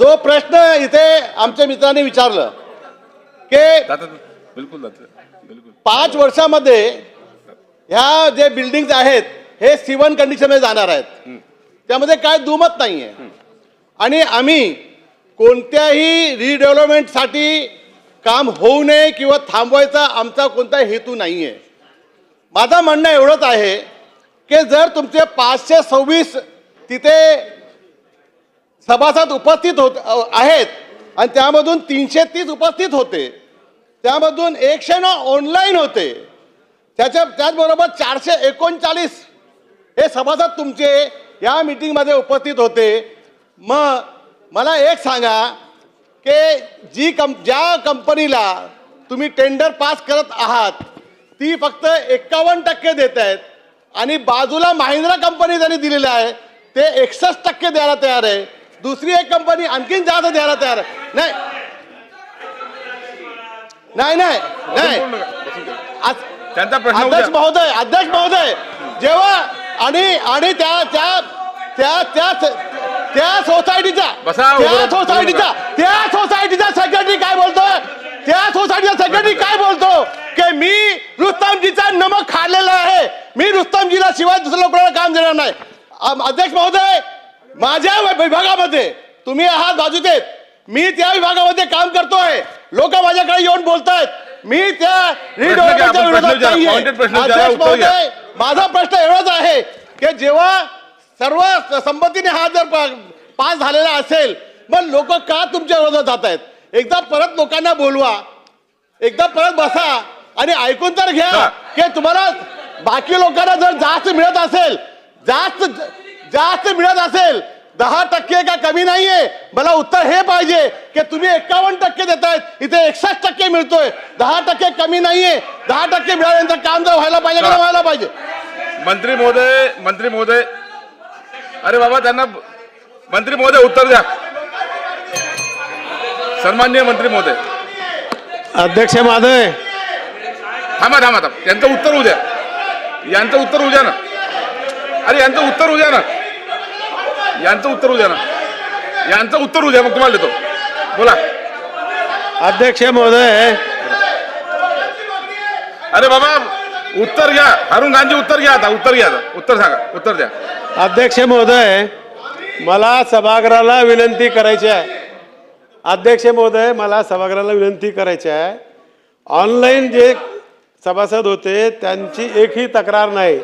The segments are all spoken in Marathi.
जो प्रश्न इथे आमच्या मित्रांनी विचारलं की बिलकुल पाच वर्षामध्ये ह्या जे बिल्डिंग आहेत हे सिवन कंडिशनमध्ये जाणार आहेत. त्यामध्ये काय दुमत नाही आहे आणि आम्ही कोणत्याही रिडेव्हलपमेंटसाठी काम होऊ नये किंवा थांबवायचा आमचा कोणता हेतू नाही आहे माझं म्हणणं एवढंच आहे की जर तुमचे पाचशे सव्वीस तिथे सभासद उपस्थित होत आहेत. आणि त्यामधून तीनशे तीस उपस्थित होते. त्यामधून एकशे नऊ ऑनलाईन होते. त्याच्या त्याचबरोबर चारशे एकोणचाळीस हे सभासद तुमचे या मीटिंगमध्ये उपस्थित होते. मग मला एक सांगा की जी कं ज्या कंपनीला तुम्ही टेंडर पास करत आहात ती फक्त एक्कावन्न टक्के देत आहेत आणि बाजूला महिंद्रा कंपनी त्यांनी दिलेलं आहे ते एकसष्ट टक्के द्यायला तयार आहे. दुसरी एक कंपनी आणखीन जास्त द्यायला तयार नाही. नाही नाही नाही. अध्यक्ष. महोदय अध्यक्ष महोदय जेव्हा आणि आणि त्या त्या त्या त्या त्या सोसायटीचा त्या सोसायटीचा त्या सोसायटीचा सेक्रेटरी काय बोलतोय? त्या सोसायटीचा सेक्रेटरी काय बोलतो? की मी रुस्तमजीचा नमक खाल्लेला आहे. मी रुस्तमजीला शिवाय दुसऱ्या लोकांना काम देणार नाही. अध्यक्ष महोदय माझ्या विभागामध्ये तुम्ही आहात बाजूचे मी त्या विभागामध्ये काम करतोय. लोक माझ्याकडे येऊन बोलतायत. मी त्या माझा प्रश्न एवढाच आहे की जेव्हा सर्व संमतीने हा जर पास झालेला असेल मग लोक का तुमच्या विरोधात जात आहेत एकदा परत लोकांना बोलवा. एकदा परत बसा आणि ऐकून तर घ्या. की तुम्हाला बाकी लोकांना जर जास्त मिळत असेल जास्त जास्त मिळत असेल दहा टक्के का कमी नाहीये? मला उत्तर हे पाहिजे की तुम्ही एकावन्न टक्के देतायत इथे एकसष्ट टक्के मिळतोय. दहा टक्के कमी नाहीये दहा टक्के मिळाल्यानंतर काम जर व्हायला पाहिजे का नाही व्हायला पाहिजे? मंत्री महोदय मंत्री महोदय अरे बाबा त्यांना मंत्री महोदय उत्तर द्या. सन्माननीय मंत्री महोदय अध्यक्ष महोदय. थांबा थांबा थांबा. यांचं उत्तर होऊ द्या यांचं उत्तर होऊ द्या ना. अरे यांचं उत्तर होऊ द्या ना. यांचं उत्तर होऊ द्या ना. यांचं उत्तर होऊ द्या मग तुम्हाला देतो. बोला. अध्यक्ष महोदय. अरे बाबा उत्तर घ्या. अरुण गांधी उत्तर घ्या आता उत्तर घ्या आता. उत्तर सांगा उत्तर द्या. अध्यक्ष महोदय मला सभागृहाला विनंती करायची आहे. अध्यक्ष महोदय मला सभागृहाला विनंती करायची आहे. ऑनलाईन जे सभासद होते त्यांची एकही तक्रार नाही.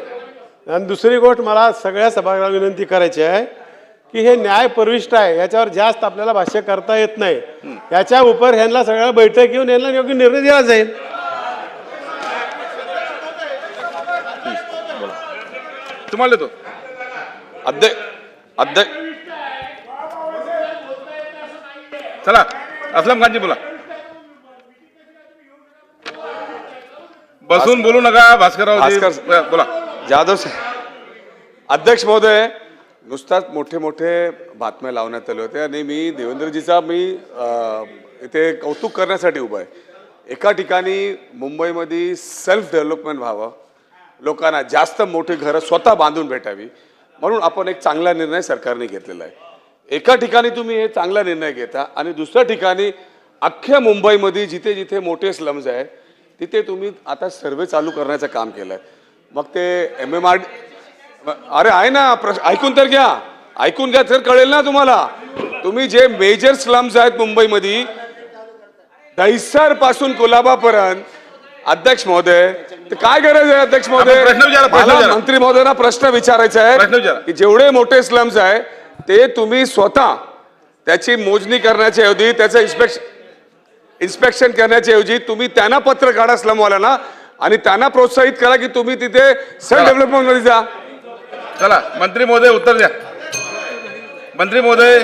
आणि दुसरी गोष्ट मला सगळ्या सभागृहाला विनंती करायची आहे. की हे न्यायपरिष्ठ आहे याच्यावर जास्त आपल्याला भाष्य करता येत नाही. याच्या उपर ह्यांना सगळ्या बैठक घेऊन यांना योग्य निर्णय दिला जाईल. तुम्हाला देतो. अध्यक्ष अध्यक्ष चला असलम खानजी बोला. बसून बोलू नका भास्करराव भास्कर- बोला. जाधव अध्यक्ष महोदय नुसताच मोठे मोठे बातम्या लावण्यात आले होते आणि मी देवेंद्रजीचा मी इथे कौतुक करण्यासाठी उभा आहे. एका ठिकाणी मुंबईमध्ये सेल्फ डेव्हलपमेंट व्हावं लोकांना जास्त मोठी घरं स्वतः बांधून भेटावी म्हणून आपण एक चांगला निर्णय सरकारने घेतलेला आहे. एका ठिकाणी तुम्ही हे चांगला निर्णय घेता आणि दुसऱ्या ठिकाणी अख्ख्या मुंबईमध्ये जिथे जिथे मोठे स्लम्स आहेत तिथे तुम्ही आता सर्वे चालू करण्याचं काम केलं आहे मग ते एम एम आर अरे आहे ना प्रश्न ऐकून तर घ्या. ऐकून घ्या तर कळेल ना तुम्हाला. तुम्ही जे मेजर स्लम्स आहेत मुंबईमध्ये दहिसरपासून कोल्हाबापर्यंत अध्यक्ष महोदय काय गरज आहे अध्यक्ष महोदय. मंत्री महोदयांना प्रश्न विचारायचा आहे. की जेवढे मोठे स्लम्स आहे ते तुम्ही स्वतः त्याची मोजणी करण्याच्या ऐवजी त्याचं इन्स्पेक्शन इन्स्पेक्शन करण्याच्या ऐवजी तुम्ही त्यांना पत्र काढा स्लमवाल्यांना आणि त्यांना प्रोत्साहित करा की तुम्ही तिथे सेल्फ डेव्हलपमेंटमध्ये जा. चला मंत्री महोदय उत्तर द्या. मंत्री महोदय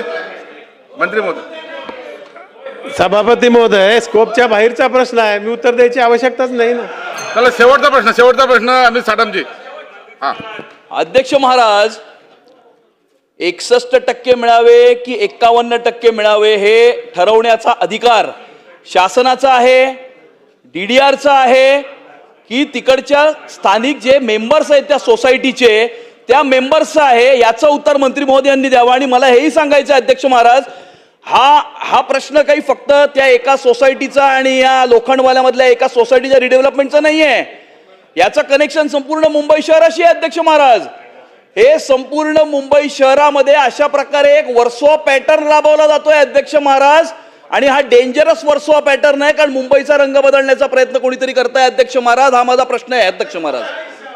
मंत्री महोदय सभापती महोदय स्कोपच्या बाहेरचा प्रश्न आहे. मी उत्तर द्यायची आवश्यकताच नाही ना. चला शेवटचा प्रश्न शेवटचा प्रश्न अमित साठमजी. हा. अध्यक्ष महाराज एकसष्ट टक्के मिळावे की एक्कावन्न टक्के मिळावे हे ठरवण्याचा अधिकार शासनाचा आहे डी डी आरचा आहे की तिकडच्या स्थानिक जे मेंबर्स आहेत त्या सोसायटीचे त्या मेंबर्सचं आहे याचं उत्तर मंत्री महोदयांनी द्यावं. आणि मला हेही सांगायचं आहे, अध्यक्ष महाराज हा हा प्रश्न काही फक्त त्या एका सोसायटीचा आणि या लोखंडवाल्यामधल्या एका सोसायटीच्या रिडेव्हलपमेंटचा नाही आहे याचं कनेक्शन संपूर्ण मुंबई शहराशी आहे अध्यक्ष महाराज. हे संपूर्ण मुंबई शहरामध्ये अशा प्रकारे एक वर्सोवा पॅटर्न राबवला जातोय अध्यक्ष महाराज. आणि हा डेंजरस वर्सोवा पॅटर्न आहे कारण मुंबईचा रंग बदलण्याचा प्रयत्न कोणीतरी करताय अध्यक्ष महाराज? हा माझा प्रश्न आहे अध्यक्ष महाराज.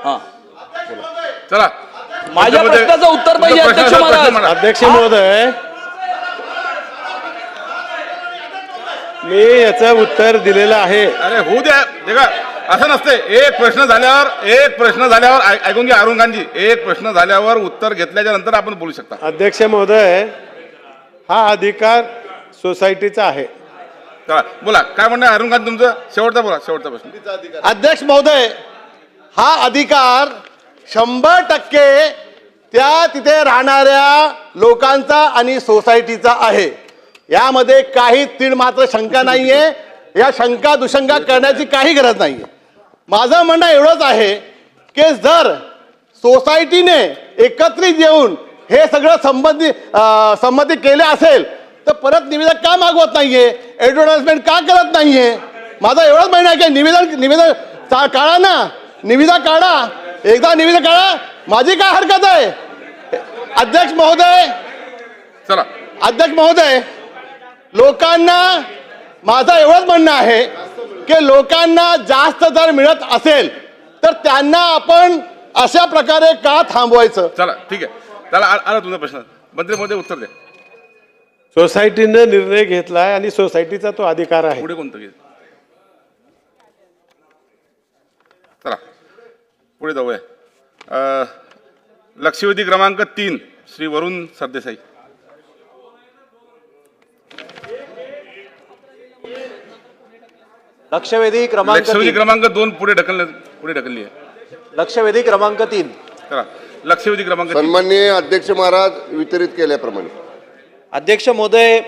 हा. चला. माझ्या प्रश्नाचं उत्तर पाहिजे, अध्यक्ष महाराज. अध्यक्ष महोदय मी याचं उत्तर दिलेलं आहे. अरे होऊ द्या. असं नसते. एक प्रश्न झाल्यावर एक प्रश्न झाल्यावर ऐ- ऐकून घ्या अरुण गांधी. एक प्रश्न झाल्यावर उत्तर घेतल्याच्या नंतर आपण बोलू शकता. अध्यक्ष महोदय हा अधिकार सोसायटीचा आहे. चला बोला. काय म्हणणं अरुण गांधी तुमचं? शेवटचा बोला शेवटचा प्रश्न. अध्यक्ष महोदय हा अधिकार शंभर टक्के त्या तिथे राहणाऱ्या लोकांचा आणि सोसायटीचा आहे. यामध्ये काही तीळ मात्र शंका नाही आहे या शंका दुशंका करण्याची काही गरज नाही आहे माझं म्हणणं एवढंच आहे की जर सोसायटीने एकत्रित येऊन हे सगळं संबंधी संमती केले असेल तर परत निवेदन का मागवत नाहीये? ऍडव्हर्टाइजमेंट का करत नाहीये? माझं एवढंच म्हणणं आहे की निवेदन निवेदन काढा ना. निविदा काढा. एकदा निविदा काढा माझी काय हरकत आहे? अध्यक्ष महोदय. चला. अध्यक्ष महोदय लोकांना माझं एवढंच म्हणणं आहे की लोकांना जास्त जर मिळत असेल तर त्यांना आपण अशा प्रकारे का थांबवायचं? चला ठीक आहे. चला आ- आला तुमचा प्रश्न. मंत्री महोदय उत्तर द्या. सोसायटीनं निर्णय घेतलाय आणि सोसायटीचा तो अधिकार आहे. पुढे कोणतं घे चला. पुढे जाऊया. अं, लक्षवेधी क्रमांक तीन श्री वरुण सरदेसाई. लक्षवेधी क्रमांक लक्षवेधी क्रमांक दोन पुढे ढकलले पुढे ढकलली आहे. लक्षवेधी क्रमांक तीन. चला लक्षवेधी क्रमांक सन्माननीय अध्यक्ष महाराज वितरित केल्याप्रमाणे. अध्यक्ष महोदय